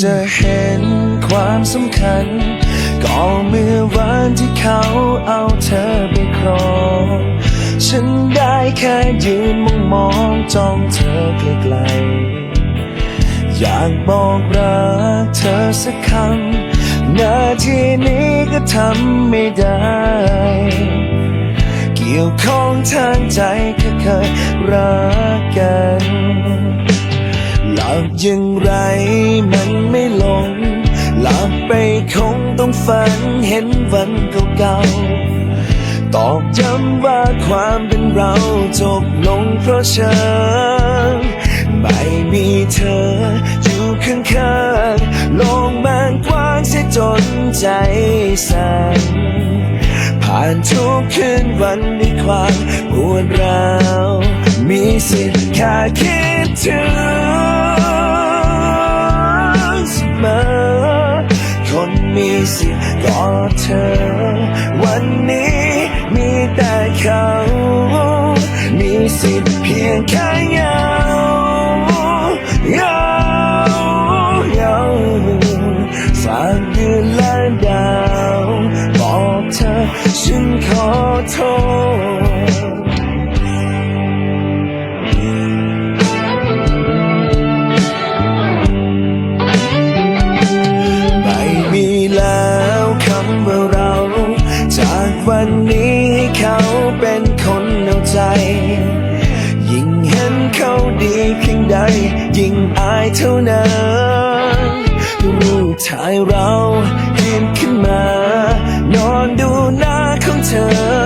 จะเห็นความสำคัญ ก็เมื่อวันที่เขาเอาเธอไปครอง ฉันได้แค่ยืนมองมองจ้องเธอไกลๆอยากบอกรักเธอสักคำนาทีนี้ก็ทำไม่ได้ เกี่ยวข้องทางใจแค่เคยรักกันหลับยังไร ฝันเห็นวันเก่าๆตอกย้ำว่าความเป็นเราจบลงเพราะฉันไม่มีเธออยู่ข้างๆโลกมันกว้างเสียจนใจสั่นผ่านทุกคืนวันด้วยความปวดร้าวมีสิทธิ์แค่คิดถึง สิกอดเธอ วันนี้มีแต่เขา มีสิทธิ์เพียงแค่เงาเงาเงาฝากเดือนและดาวบอกเธอฉันขอโทษากวันนี้ให้เขาเป็นคนเอาใจ ยิ่งเห็นเขาดีเพียงใด ยิ่งอายเท่านั้นรูปถ่ายเราเห็นขึ้นมา นอนดูหน้าของเธอ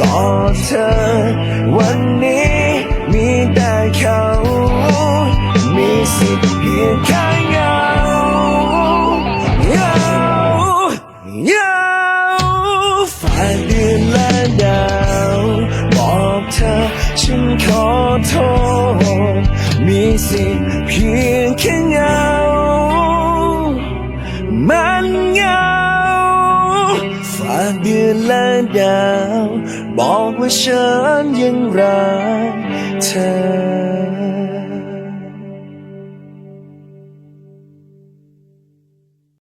กอดเธอ วันนี้มีแต่เขา มีสิทธิ์เพียงแค่ นและดาว บอกว่าฉันยังรักเธอ